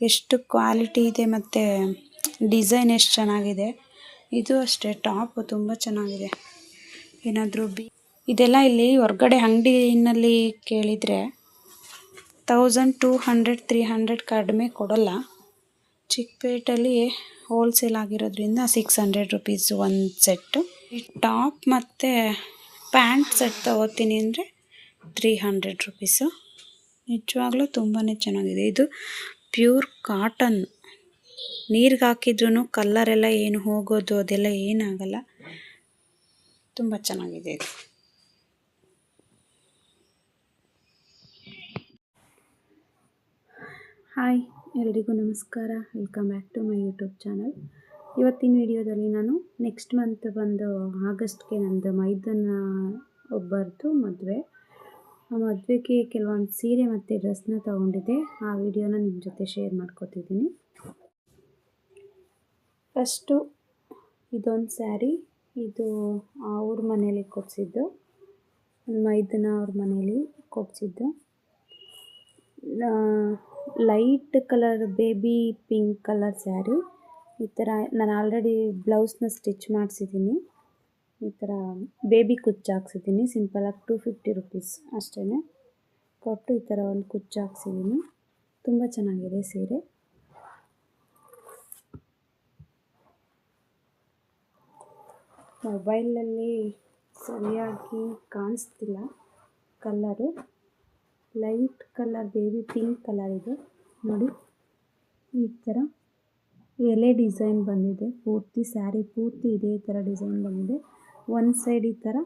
ಎಷ್ಟು ಕ್ವಾಲಿಟಿ ಇದೆ ಮತ್ತು ಡಿಸೈನ್ ಎಷ್ಟು ಚೆನ್ನಾಗಿದೆ. ಇದು ಅಷ್ಟೇ, ಟಾಪ್ ತುಂಬ ಚೆನ್ನಾಗಿದೆ. ಏನಾದರೂ ಬಿ, ಇದೆಲ್ಲ ಇಲ್ಲಿ ಹೊರ್ಗಡೆ ಅಂಗಡಿನಲ್ಲಿ ಕೇಳಿದರೆ thousand two hundred three hundred ಕಡಿಮೆ ಕೊಡೋಲ್ಲ. ಚಿಕ್ಕಪೇಟಲ್ಲಿ ಹೋಲ್ಸೇಲ್ ಆಗಿರೋದ್ರಿಂದ ಸಿಕ್ಸ್ ಹಂಡ್ರೆಡ್ ರುಪೀಸ್ ಒಂದು ಸೆಟ್ಟು ಈ ಟಾಪ್ ಮತ್ತು ಪ್ಯಾಂಟ್ ಸೆಟ್ ತಗೋತೀನಿ ಅಂದರೆ ತ್ರೀ ಹಂಡ್ರೆಡ್ ರುಪೀಸು ನಿಜವಾಗ್ಲೂ ತುಂಬಾ ಚೆನ್ನಾಗಿದೆ. ಇದು ಪ್ಯೂರ್ ಕಾಟನ್. ನೀರಿಗೆ ಹಾಕಿದ್ರೂ ಕಲ್ಲರೆಲ್ಲ ಏನು ಹೋಗೋದು ಅದೆಲ್ಲ ಏನಾಗಲ್ಲ. ತುಂಬ ಚೆನ್ನಾಗಿದೆ ಇದು. ಹಾಯ್, ಎಲ್ರಿಗೂ ನಮಸ್ಕಾರ. Welcome back to my YouTube channel ಇವತ್ತಿನ ವಿಡಿಯೋದಲ್ಲಿ ನಾನು ನೆಕ್ಸ್ಟ್ ಮಂತ್ ಬಂದು ಆಗಸ್ಟ್ಗೆ ನಂದು ಮೈದನ ಒಬ್ಬರದು ಮದುವೆ. ಮದುವೆಗೆ ಕೆಲವೊಂದು ಸೀರೆ ಮತ್ತು ಡ್ರೆಸ್ನ ತೊಗೊಂಡಿದ್ದೆ. ಆ ವಿಡಿಯೋನ ನಿಮ್ಮ ಜೊತೆ ಶೇರ್ ಮಾಡ್ಕೋತಿದ್ದೀನಿ. ಫಸ್ಟು ಇದೊಂದು ಸ್ಯಾರಿ. ಇದು ಅವ್ರ ಮನೇಲಿ ಕೊಡಿಸಿದ್ದು. ಮೈದನ ಅವ್ರ ಮನೇಲಿ ಕೊಡಿಸಿದ್ದು. Light colour baby pink colour saree. ಈ ಥರ ನಾನು ಆಲ್ರೆಡಿ ಬ್ಲೌಸ್ನ ಸ್ಟಿಚ್ ಮಾಡಿಸಿದ್ದೀನಿ. ಈ ಥರ ಬೇಬಿ ಕುಚ್ಚು ಹಾಕ್ಸಿದ್ದೀನಿ. ಸಿಂಪಲಾಗಿ ಟೂ ಫಿಫ್ಟಿ ರುಪೀಸ್ ಅಷ್ಟೇ ಕೊಟ್ಟು ಈ ಥರ ಒಂದು ಕುಚ್ಚು ಹಾಕ್ಸಿದ್ದೀನಿ. ತುಂಬ ಚೆನ್ನಾಗಿದೆ ಸೀರೆ. ಮೊಬೈಲಲ್ಲಿ ಸರಿಯಾಗಿ ಕಾಣಿಸ್ತಿಲ್ಲ colour light colour baby pink colour ಇದೆ. ನೋಡಿ, ಈ ಥರ ಎಲೆ ಡಿಸೈನ್ ಬಂದಿದೆ. ಪೂರ್ತಿ, ಸ್ಯಾರಿ ಪೂರ್ತಿ ಇದೇ ಥರ ಡಿಸೈನ್ ಬಂದಿದೆ. ಒಂದು ಸೈಡ್ ಈ ಥರ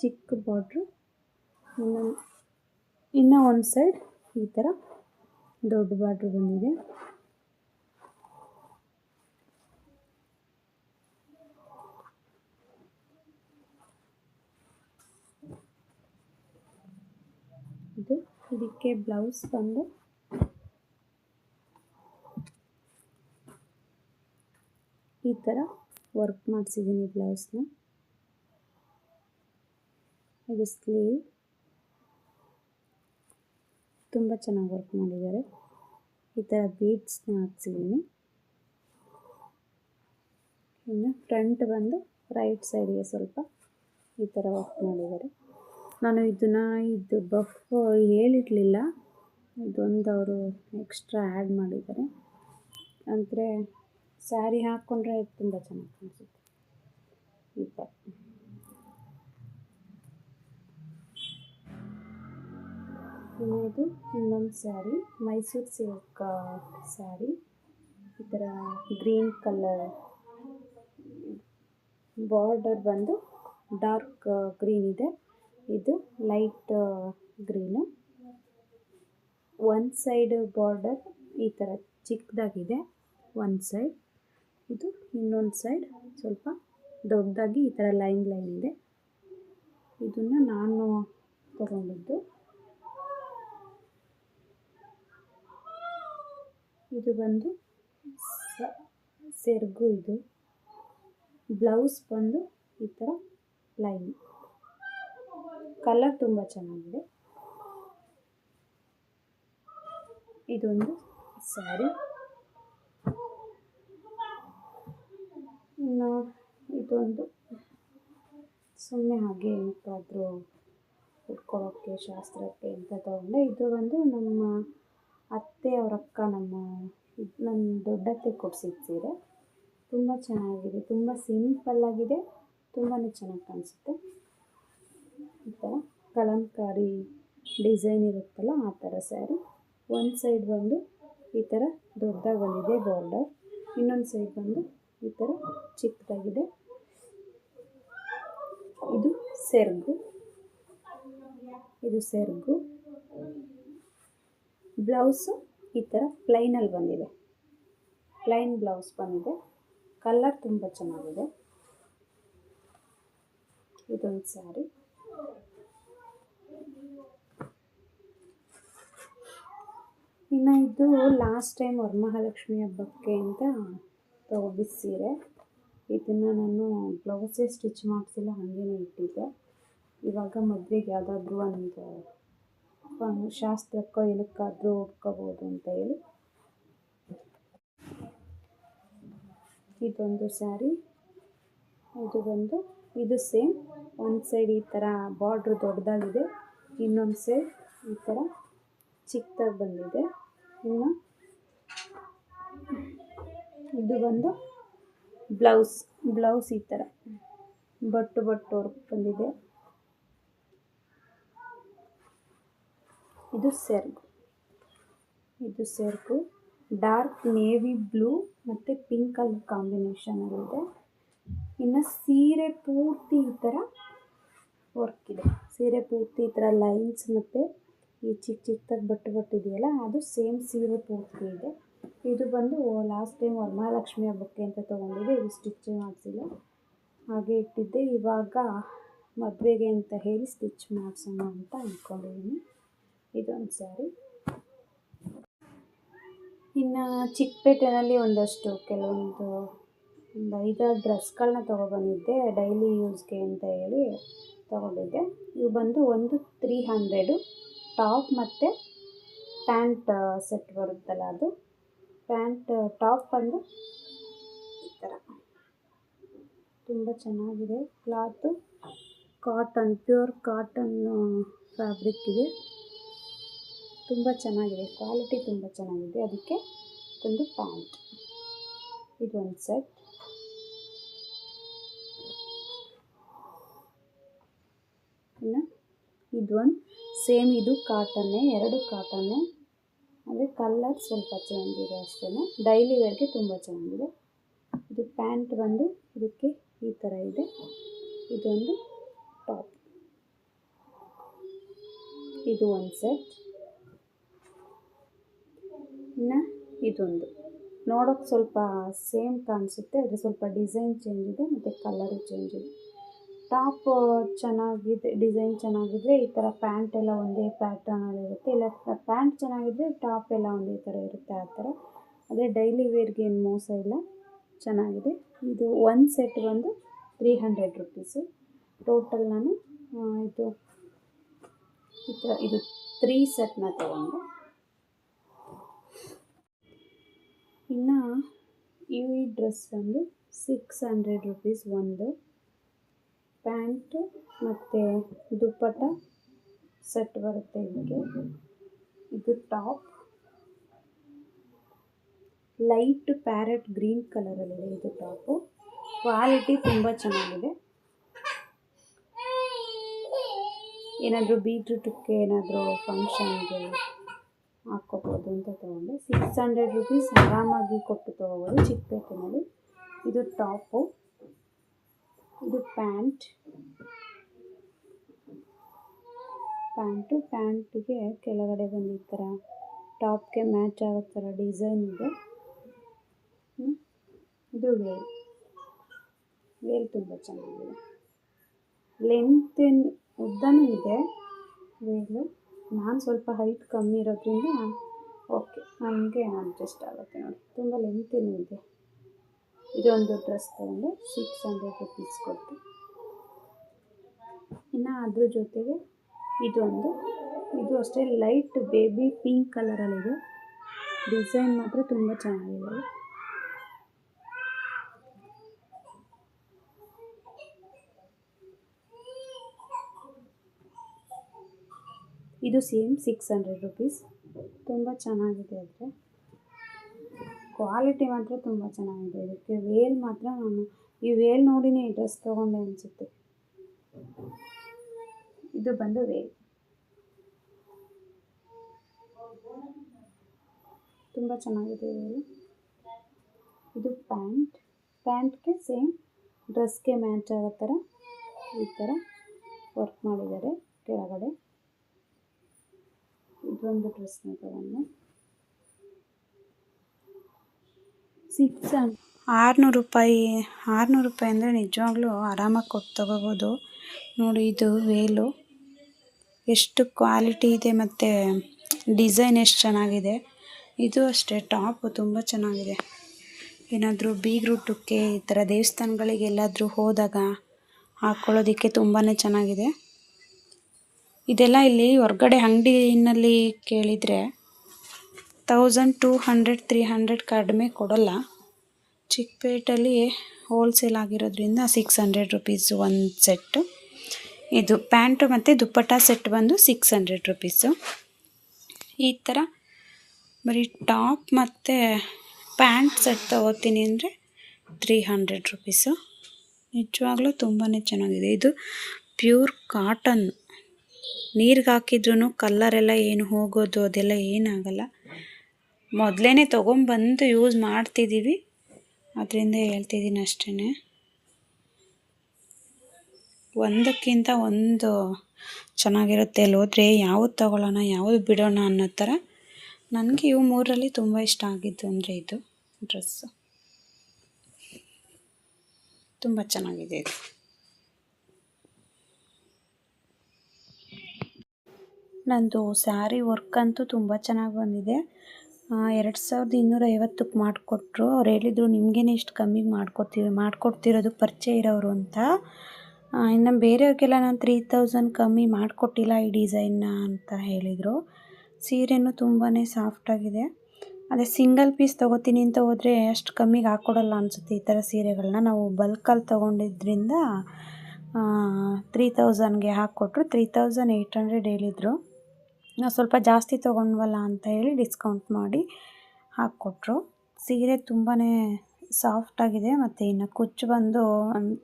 ಚಿಕ್ಕ ಬಾರ್ಡ್ರು ಇನ್ನೊಂದು, ಇನ್ನೂ ಒಂದು ಸೈಡ್ ಈ ಥರ ದೊಡ್ಡ ಬಾರ್ಡ್ರು ಬಂದಿದೆ. ಇದು ಇದಕ್ಕೆ ಬ್ಲೌಸ್ ಬಂದು ಈ ಥರ ವರ್ಕ್ ಮಾಡಿಸಿದ್ದೀನಿ ಬ್ಲೌಸ್ನ ಇದು ಸ್ಲೀವ್ ತುಂಬ ಚೆನ್ನಾಗಿ ವರ್ಕ್ ಮಾಡಿದ್ದಾರೆ. ಈ ಥರ ಬೀಡ್ಸ್ನ ಹಾಕ್ಸಿದ್ದೀನಿ. ಇನ್ನು ಫ್ರಂಟ್ ಬಂದು ರೈಟ್ ಸೈಡ್ಗೆ ಸ್ವಲ್ಪ ಈ ಥರ ವರ್ಕ್ ಮಾಡಿದ್ದಾರೆ. ನಾನು ಇದನ್ನು ಇದು ಬಫ್ ಹೇಳಿರಲಿಲ್ಲ. ಇದೊಂದು ಅವರು ಎಕ್ಸ್ಟ್ರಾ ಆ್ಯಡ್ ಮಾಡಿದ್ದಾರೆ. ಅಂದರೆ ಸ್ಯಾರಿ ಹಾಕ್ಕೊಂಡ್ರೆ ತುಂಬ ಚೆನ್ನಾಗಿ ಕಾಣಿಸುತ್ತೆ. ಈ ಥರ ಇದು ಇನ್ನೊಂದು ಸ್ಯಾರಿ, ಮೈಸೂರು ಸಿಲ್ಕ್ ಸ್ಯಾರಿ. ಈ ಥರ ಗ್ರೀನ್ ಕಲರ್ ಬಾರ್ಡರ್ ಬಂದು ಡಾರ್ಕ್ ಗ್ರೀನ್ ಇದೆ. ಇದು ಲೈಟ್ ಗ್ರೀನು. ಒಂದು ಸೈಡ್ ಬಾರ್ಡರ್ ಈ ಥರ ಚಿಕ್ಕದಾಗಿದೆ ಒಂದು ಸೈಡ್. ಇದು ಇನ್ನೊಂದು ಸೈಡ್ ಸ್ವಲ್ಪ ದೊಡ್ಡದಾಗಿ ಈ ಥರ ಲೈನ್ ಲೈನ್ ಇದೆ. ಇದನ್ನು ನಾನು ತಗೊಂಡಿದ್ದು ಇದು ಬಂದು ಸೆರ್ಗು ಇದು. ಬ್ಲೌಸ್ ಬಂದು ಈ ಥರ ಲೈನ್. ಕಲರ್ ತುಂಬ ಚೆನ್ನಾಗಿದೆ. ಇದೊಂದು ಸ್ಯಾರಿ. ಇನ್ನು ಇದೊಂದು ಸುಮ್ಮನೆ ಹಾಗೆ ಎಂತಾದರೂ ಉಟ್ಕೊಳ್ಳೋಕ್ಕೆ ಶಾಸ್ತ್ರಕ್ಕೆ ಅಂತ ತೊಗೊಂಡೆ. ಇದು ಬಂದು ನಮ್ಮ ಅತ್ತೆ ಅವ್ರ ಅಕ್ಕ ನಮ್ಮ ನನ್ನ ದೊಡ್ಡತ್ತೆ ಕೊಡ್ಸಿದ ಸೀರೆ. ತುಂಬ ಚೆನ್ನಾಗಿದೆ, ತುಂಬ ಸಿಂಪಲ್ಲಾಗಿದೆ ತುಂಬಾ ಚೆನ್ನಾಗಿ ಕಾಣಿಸುತ್ತೆ. ಈ ಥರ ಕಲಂಕಾರಿ ಡಿಸೈನ್ ಇರುತ್ತಲ್ಲ, ಆ ಥರ ಸ್ಯಾರಿ ಒಂದು ಸೈಡ್ ಬಂದು ಈ ಥರ ದೊಡ್ಡದಾಗಿ ಬಂದಿದೆ ಬಾರ್ಡರ್ ಇನ್ನೊಂದು ಸೈಡ್ ಬಂದು ಈ ಥರ ಚಿಕ್ಕದಾಗಿದೆ. ಇದು ಸೆರ್ಗು. ಇದು ಸೆರಗು. ಬ್ಲೌಸು ಈ ಥರ ಪ್ಲೈನಲ್ಲಿ ಬಂದಿದೆ. ಪ್ಲೈನ್ ಬ್ಲೌಸ್ ಬಂದಿದೆ. ಕಲರ್ ತುಂಬ ಚೆನ್ನಾಗಿದೆ. ಇದೊಂದು ಸ್ಯಾರಿ ಇನ್ನು ಇದು ಲಾಸ್ಟ್ ಟೈಮ್ ವರಮಹಾಲಕ್ಷ್ಮಿ ಹಬ್ಬಕ್ಕೆ ಅಂತ ತಗೊಂಡಿದ್ದ ಸೀರೆ ಇದನ್ನು ನಾನು ಬ್ಲೌಸೇ ಸ್ಟಿಚ್ ಮಾಡಿಸಿಲ್ಲ, ಹಾಗೇನೆ ಇಟ್ಟಿದ್ದೆ. ಇವಾಗ ಮದುವೆಗೆ ಯಾವುದಾದ್ರೂ ಒಂದು ಶಾಸ್ತ್ರಕ್ಕೋ ಏನಕ್ಕಾದರೂ ಹುಡ್ಕೋಬೋದು ಅಂತ ಹೇಳಿ. ಇದೊಂದು ಸ್ಯಾರಿ ಇದು ಬಂದು ಇದು ಸೇಮ್. ಒಂದು ಸೈಡ್ ಈ ಥರ ಬಾರ್ಡ್ರ್ ದೊಡ್ಡದಾಗಿದೆ, ಇನ್ನೊಂದು ಸೈಡ್ ಈ ಥರ ಚಿಕ್ಕದಾಗಿ ಬಂದಿದೆ. ಇನ್ನು ಇದು ಬಂದು ಬ್ಲೌಸ್ ಬ್ಲೌಸ್ ಈ ಥರ ಬಟ್ಟು ಬಟ್ಟು ವರ್ಕ್ ಬಂದಿದೆ. ಇದು ಸೆರ್ಗು. ಇದು ಸೆರ್ಗು. ಡಾರ್ಕ್ ನೇವಿ ಬ್ಲೂ ಮತ್ತು ಪಿಂಕ್ ಕಲರ್ ಕಾಂಬಿನೇಷನಲ್ಲಿದೆ ಇನ್ನು ಸೀರೆ ಪೂರ್ತಿ ಈ ಥರ ವರ್ಕ್ ಇದೆ. ಸೀರೆ ಪೂರ್ತಿ ಈ ಥರ ಲೈನ್ಸ್ ಮತ್ತು ಈ ಚಿಕ್ಕ ಚಿಕ್ಕದಾಗಿ ಬಟ್ಟು ಬಟ್ಟಿದೆಯಲ್ಲ ಅದು ಸೇಮ್ ಸೀರೆ ಪೂರ್ತಿ ಇದೆ. ಇದು ಬಂದು ಲಾಸ್ಟ್ ಟೈಮ್ ವರಮಹಾಲಕ್ಷ್ಮಿ ಹಬ್ಬಕ್ಕೆ ಅಂತ ತೊಗೊಂಡಿದ್ದೆ, ಇದು ಸ್ಟಿಚ್ ಮಾಡಿಸಿಲ್ಲ. ಹಾಗೆ ಇಟ್ಟಿದ್ದೆ. ಇವಾಗ ಮದುವೆಗೆ ಅಂತ ಹೇಳಿ ಸ್ಟಿಚ್ ಮಾಡಿಸೋಣ ಅಂತ ಅಂದ್ಕೊಂಡಿದ್ದೀನಿ ಇದೊಂದು ಸ್ಯಾರಿ. ಇನ್ನು ಚಿಕ್ಕಪೇಟೆಯಲ್ಲಿ ಒಂದಷ್ಟು ಕೆಲವೊಂದು ಒಂದು ಐದಾರು ಡ್ರೆಸ್ಗಳನ್ನ ತೊಗೊಬಂದಿದ್ದೆ, ಡೈಲಿ ಯೂಸ್ಗೆ ಅಂತ ಹೇಳಿ ತೊಗೊಂಡಿದ್ದೆ. ಇವು ಬಂದು ಒಂದು ತ್ರೀ ಹಂಡ್ರೆಡು, ಟಾಪ್ ಮತ್ತು ಪ್ಯಾಂಟ್ ಸೆಟ್ ಬರುತ್ತಲ್ಲ ಅದು. ಪ್ಯಾಂಟ್ ಟಾಪ್ ಬಂದು ಈ ಥರ ತುಂಬ ಚೆನ್ನಾಗಿದೆ. Cloth, cotton, pure cotton fabric ಇದೆ. ತುಂಬ ಚೆನ್ನಾಗಿದೆ. ಕ್ವಾಲಿಟಿ ತುಂಬ ಚೆನ್ನಾಗಿದೆ. ಅದಕ್ಕೆ ಒಂದು ಪ್ಯಾಂಟ್ ಇದೊಂದು ಸೆಟ್ ಇನ್ನು ಇದೊಂದು ಸೇಮ್ ಇದು ಕಾಟನ್ನೇ ಎರಡು ಕಾಟನ್ನೇ ಅಂದರೆ ಕಲ್ಲರ್ ಸ್ವಲ್ಪ ಚೇಂಜ್ ಇದೆ ಅಷ್ಟೇ ಡೈಲಿ ವೇರ್ಗೆ ತುಂಬ ಚೆನ್ನಾಗಿದೆ. ಇದು ಪ್ಯಾಂಟ್ ಬಂದು ಇದಕ್ಕೆ ಈ ಥರ ಇದೆ. ಇದೊಂದು ಟಾಪ್ ಇದು ಒಂದು ಸೆಟ್ ಇನ್ನು ಇದೊಂದು. ನೋಡೋಕ್ಕೆ ಸ್ವಲ್ಪ ಸೇಮ್ ಕಾಣಿಸುತ್ತೆ ಅದು ಸ್ವಲ್ಪ ಡಿಸೈನ್ ಚೇಂಜ್ ಇದೆ, ಮತ್ತು ಕಲರು ಚೇಂಜ್ ಇದೆ. ಟಾಪ್ ಚೆನ್ನಾಗಿದೆ, ಡಿಸೈನ್ ಚೆನ್ನಾಗಿದ್ರೆ ಈ ಥರ ಪ್ಯಾಂಟ್ ಎಲ್ಲ ಒಂದೇ ಪ್ಯಾಟರ್ನಲ್ಲಿ ಇರುತ್ತೆ. ಇಲ್ಲ, ಪ್ಯಾಂಟ್ ಚೆನ್ನಾಗಿದ್ರೆ ಟಾಪ್ ಎಲ್ಲ ಒಂದೇ ಥರ ಇರುತ್ತೆ ಆ ಥರ ಆದರೆ ಡೈಲಿ ವೇರ್ಗೆ ಏನು ಮೋಸ ಇಲ್ಲ, ಚೆನ್ನಾಗಿದೆ. ಇದು ಒನ್ ಸೆಟ್ ಬಂದು ತ್ರೀ ಹಂಡ್ರೆಡ್ ರುಪೀಸು. ಟೋಟಲ್ ನಾನು ಇದು, ಈ ಥರ ಇದು ತ್ರೀ ಸೆಟ್ನ ತೊಗೊಂಡೆ. ಇನ್ನು ಈ ಡ್ರೆಸ್ ಬಂದು ಸಿಕ್ಸ್ ಹಂಡ್ರೆಡ್ ರುಪೀಸ್ ಒಂದು. ಪ್ಯಾಂಟು ಮತ್ತು ದುಪ್ಪಟ್ಟ ಸೆಟ್ ಬರುತ್ತೆ ಇದಕ್ಕೆ ಇದು ಟಾಪ್ ಲೈಟ್ ಪ್ಯಾರೆಟ್ ಗ್ರೀನ್ ಕಲರಲ್ಲಿದೆ ಇದು ಟಾಪು ಕ್ವಾಲಿಟಿ ತುಂಬ ಚೆನ್ನಾಗಿದೆ. ಏನಾದರೂ ಬೀಟ್ರೂಟಕ್ಕೆ ಏನಾದರೂ ಫಂಕ್ಷನ್ಗೆ ಹಾಕ್ಕೋಬೋದು ಅಂತ ತೊಗೊಂಡೆ. ಸಿಕ್ಸ್ ಹಂಡ್ರೆಡ್ ರುಪೀಸ್ ಆರಾಮಾಗಿ ಕೊಟ್ಟು ತೊಗೋಬೋದು ಚಿಕ್ಕಪೇಟೆನಲ್ಲಿ ಇದು ಟಾಪು. ಇದು ಪ್ಯಾಂಟ್. ಪ್ಯಾಂಟು, ಪ್ಯಾಂಟಿಗೆ ಕೆಳಗಡೆ ಬಂದು ಈ ಥರ ಟಾಪ್ಗೆ ಮ್ಯಾಚ್ ಆಗೋ ಥರ ಡಿಸೈನ್ ಇದೆ. ಇದು ವೇಲ್. ವೇಲ್ ತುಂಬ ಚೆನ್ನಾಗಿದೆ. ಲೆಂತಿನ ಉದ್ದನೂ ಇದೆ, ವೇಲು. ನಾನು ಸ್ವಲ್ಪ ಹೈಟ್ ಕಮ್ಮಿ ಇರೋದ್ರಿಂದ ಓಕೆ ನನಗೆ ಅಡ್ಜಸ್ಟ್ ಆಗುತ್ತೆ ನೋಡಿ. ತುಂಬ ಲೆಂತಿನೂ ಇದೆ. ಇದೊಂದು ಡ್ರೆಸ್ ತಗೊಂಡು ಸಿಕ್ಸ್ ಹಂಡ್ರೆಡ್ ರುಪೀಸ್ ಕೊಟ್ಟು. ಇನ್ನು ಅದ್ರ ಜೊತೆಗೆ ಇದೊಂದು ಇದು ಅಷ್ಟೇ ಲೈಟ್ ಬೇಬಿ ಪಿಂಕ್ ಕಲರಲ್ಲಿದೆ ಡಿಸೈನ್ ಮಾತ್ರ ತುಂಬ ಚೆನ್ನಾಗಿದೆ. ಇದು ಸೇಮ್ ಸಿಕ್ಸ್ ಹಂಡ್ರೆಡ್ ರುಪೀಸ್. ತುಂಬ ಚೆನ್ನಾಗಿದೆ ಆದರೆ. ಕ್ವಾಲಿಟಿ ಮಾತ್ರ ತುಂಬ ಚೆನ್ನಾಗಿದೆ. ಇದಕ್ಕೆ ವೇಲ್ ಮಾತ್ರ ನಾನು ಈ ವೇಲ್ ನೋಡಿನೇ ಈ ಡ್ರೆಸ್ ತೊಗೊಂಡೆ ಅನಿಸುತ್ತೆ. ಇದು ಬಂದು ವೇಲ್ ತುಂಬ ಚೆನ್ನಾಗಿದೆ ವೇಲ್ ಇದು ಪ್ಯಾಂಟ್ ಪ್ಯಾಂಟ್ಗೆ ಸೇಮ್ ಡ್ರೆಸ್ಗೆ ಮ್ಯಾಚ್ ಆಗೋ ಥರ ಈ ಥರ ವರ್ಕ್ ಮಾಡಿದ್ದಾರೆ ಕೆಳಗಡೆ. ಇದೊಂದು ಡ್ರೆಸ್ನ ತಗೊಂಡೆ. ಸಿಕ್ಸ್ ಆರುನೂರು ರೂಪಾಯಿ ಆರುನೂರು ರೂಪಾಯಿ ಅಂದರೆ ನಿಜವಾಗ್ಲೂ ಆರಾಮಾಗಿ ಕೊಟ್ಟು ತೊಗೋಬೋದು. ನೋಡಿ, ಇದು ವೇಲು. ಎಷ್ಟು ಕ್ವಾಲಿಟಿ ಇದೆ ಮತ್ತು ಡಿಸೈನ್ ಎಷ್ಟು ಚೆನ್ನಾಗಿದೆ. ಇದು ಅಷ್ಟೇ, ಟಾಪು ತುಂಬ ಚೆನ್ನಾಗಿದೆ. ಏನಾದರೂ ಬೀಗ್ರೂಟಕ್ಕೆ ಈ ಥರ ದೇವಸ್ಥಾನಗಳಿಗೆಲ್ಲಾದರೂ ಹೋದಾಗ ಹಾಕ್ಕೊಳ್ಳೋದಕ್ಕೆ ತುಂಬಾ ಚೆನ್ನಾಗಿದೆ. ಇದೆಲ್ಲ ಇಲ್ಲಿ ಹೊರ್ಗಡೆ ಅಂಗಡಿನಲ್ಲಿ ಕೇಳಿದರೆ thousand two hundred three hundred ಕಡಿಮೆ ಕೊಡೋಲ್ಲ. ಚಿಕ್ಕಪೇಟಲ್ಲಿ ಹೋಲ್ಸೇಲ್ ಆಗಿರೋದ್ರಿಂದ ಸಿಕ್ಸ್ ಹಂಡ್ರೆಡ್ ರುಪೀಸ್ ಒಂದು ಸೆಟ್ಟು ಇದು ಪ್ಯಾಂಟು ಮತ್ತು ದುಪ್ಪಟ್ಟ ಸೆಟ್ ಬಂದು ಸಿಕ್ಸ್ ಹಂಡ್ರೆಡ್ ರುಪೀಸು ಈ ಥರ ಬರೀ ಟಾಪ್ ಮತ್ತು ಪ್ಯಾಂಟ್ ಸೆಟ್ ತೊಗೋತೀನಿ ಅಂದರೆ ತ್ರೀ ಹಂಡ್ರೆಡ್ ರುಪೀಸು ನಿಜವಾಗ್ಲೂ ತುಂಬಾ ಚೆನ್ನಾಗಿದೆ. ಇದು ಪ್ಯೂರ್ ಕಾಟನ್ ನೀರಿಗೆ ಹಾಕಿದ್ರೂ ಕಲ್ಲರೆಲ್ಲ ಏನು ಹೋಗೋದು ಅದೆಲ್ಲ ಏನಾಗಲ್ಲ. ಮೊದಲೇ ತೊಗೊಂಬಂದು ಯೂಸ್ ಮಾಡ್ತಿದ್ದೀವಿ ಅದರಿಂದ ಹೇಳ್ತಿದ್ದೀನಿ ಅಷ್ಟೇ ಒಂದಕ್ಕಿಂತ ಒಂದು ಚೆನ್ನಾಗಿರುತ್ತೆ ಅಲ್ಲಿ ಹೋದರೆ ಯಾವುದು ತೊಗೊಳ್ಳೋಣ, ಯಾವುದು ಬಿಡೋಣ ಅನ್ನೋ ಥರ. ನನಗೆ ಇವು ಮೂರಲ್ಲಿ ತುಂಬ ಇಷ್ಟ ಆಗಿದ್ದು ಅಂದರೆ ಇದು ಡ್ರೆಸ್ಸು. ತುಂಬ ಚೆನ್ನಾಗಿದೆ ಇದು. ನಂದು ಸ್ಯಾರಿ ವರ್ಕ್ ಅಂತೂ ತುಂಬ ಚೆನ್ನಾಗಿ ಬಂದಿದೆ. ಎರಡು ಸಾವಿರದ ಇನ್ನೂರೈವತ್ತಕ್ಕೆ ಮಾಡಿಕೊಟ್ರು. ಅವ್ರು ಹೇಳಿದರು, ನಿಮಗೇನೆ ಇಷ್ಟು ಕಮ್ಮಿಗೆ ಮಾಡ್ಕೊತೀವಿ, ಮಾಡಿಕೊಡ್ತಿರೋದು ಪರಿಚಯ ಇರೋರು ಅಂತ. ಇನ್ನು ಬೇರೆಯವ್ರಿಗೆಲ್ಲ ನಾನು ತ್ರೀ ತೌಸಂಡ್ ಕಮ್ಮಿ ಮಾಡಿಕೊಟ್ಟಿಲ್ಲ ಈ ಡಿಸೈನ್ನ ಅಂತ ಹೇಳಿದರು. ಸೀರೆಯೂ ತುಂಬಾ ಸಾಫ್ಟಾಗಿದೆ ಅದೇ ಸಿಂಗಲ್ ಪೀಸ್ ತೊಗೋತೀನಿ ಅಂತ ಹೋದರೆ ಅಷ್ಟು ಕಮ್ಮಿಗೆ ಹಾಕ್ಕೊಡಲ್ಲ ಅನಿಸುತ್ತೆ ಈ ಥರ ಸೀರೆಗಳನ್ನ ನಾವು ಬಲ್ಕಲ್ಲಿ ತೊಗೊಂಡಿದ್ದರಿಂದ ತ್ರೀ ತೌಸಂಡ್ಗೆ ಹಾಕ್ಕೊಟ್ರು ತ್ರೀ ತೌಸಂಡ್ ಏಯ್ಟ್ ಹಂಡ್ರೆಡ್ ಹೇಳಿದರು. ನಾವು ಸ್ವಲ್ಪ ಜಾಸ್ತಿ ತೊಗೊಂಡ್ವಲ್ಲ ಅಂತ ಹೇಳಿ ಡಿಸ್ಕೌಂಟ್ ಮಾಡಿ ಹಾಕ್ಕೊಟ್ರು. ಸೀರೆ ತುಂಬಾ ಸಾಫ್ಟಾಗಿದೆ ಮತ್ತು ಇನ್ನು ಕುಚ್ಚು ಬಂದು ಒಂದು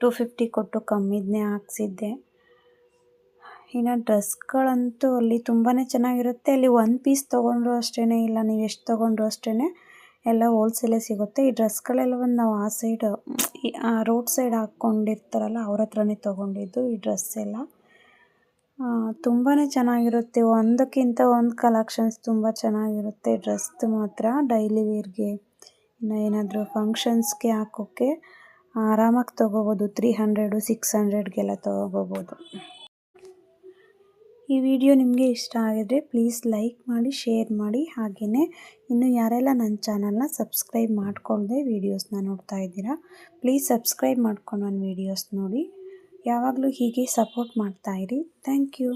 ಟೂ ಫಿಫ್ಟಿ ಕೊಟ್ಟು ಕಮ್ಮಿದನ್ನೇ ಹಾಕ್ಸಿದ್ದೆ. ಇನ್ನು ಡ್ರೆಸ್ಗಳಂತೂ ಅಲ್ಲಿ ತುಂಬಾ ಚೆನ್ನಾಗಿರುತ್ತೆ. ಅಲ್ಲಿ ಒನ್ ಪೀಸ್ ತೊಗೊಂಡ್ರು ಅಷ್ಟೇ ಇಲ್ಲ ನೀವು ಎಷ್ಟು ತೊಗೊಂಡ್ರು ಅಷ್ಟೇ ಎಲ್ಲ ಹೋಲ್ಸೇಲೇ ಸಿಗುತ್ತೆ. ಈ ಡ್ರೆಸ್ಗಳೆಲ್ಲ ಒಂದು ನಾವು ಆ ಸೈಡ್ ರೋಡ್ ಸೈಡ್ ಹಾಕ್ಕೊಂಡಿರ್ತಾರಲ್ಲ, ಅವ್ರ ಹತ್ರನೇ ತೊಗೊಂಡಿದ್ದು ಈ ಡ್ರೆಸ್ ಎಲ್ಲ. ತುಂಬಾ ಚೆನ್ನಾಗಿರುತ್ತೆ. ಒಂದಕ್ಕಿಂತ ಒಂದು ಕಲೆಕ್ಷನ್ಸ್ ತುಂಬ ಚೆನ್ನಾಗಿರುತ್ತೆ. ಡ್ರೆಸ್ದು ಮಾತ್ರ, ಡೈಲಿ ವೇರ್ಗೆ ಇನ್ನು ಏನಾದರೂ ಫಂಕ್ಷನ್ಸ್ಗೆ ಹಾಕೋಕ್ಕೆ ಆರಾಮಾಗಿ ತೊಗೋಬೋದು. ತ್ರೀ ಹಂಡ್ರೆಡು, ಸಿಕ್ಸ್ ಹಂಡ್ರೆಡ್ಗೆಲ್ಲ ತೊಗೋಬೋದು. ಈ ವಿಡಿಯೋ ನಿಮಗೆ ಇಷ್ಟ ಆಗಿದ್ರೆ ಪ್ಲೀಸ್ ಲೈಕ್ ಮಾಡಿ, ಶೇರ್ ಮಾಡಿ. ಹಾಗೆಯೇ ಇನ್ನು ಯಾರೆಲ್ಲ ನನ್ನ ಚಾನಲ್ನ ಸಬ್ಸ್ಕ್ರೈಬ್ ಮಾಡ್ಕೊಳ್ಳದೆ ವೀಡಿಯೋಸ್ನ ನೋಡ್ತಾ ಇದ್ದೀರಾ, ಪ್ಲೀಸ್ ಸಬ್ಸ್ಕ್ರೈಬ್ ಮಾಡ್ಕೊಂಡು ನನ್ನ ವೀಡಿಯೋಸ್ ನೋಡಿ. ಯಾವಾಗಲೂ ಹೀಗೆ ಸಪೋರ್ಟ್ ಮಾಡ್ತಾಯಿರಿ ಥ್ಯಾಂಕ್ ಯು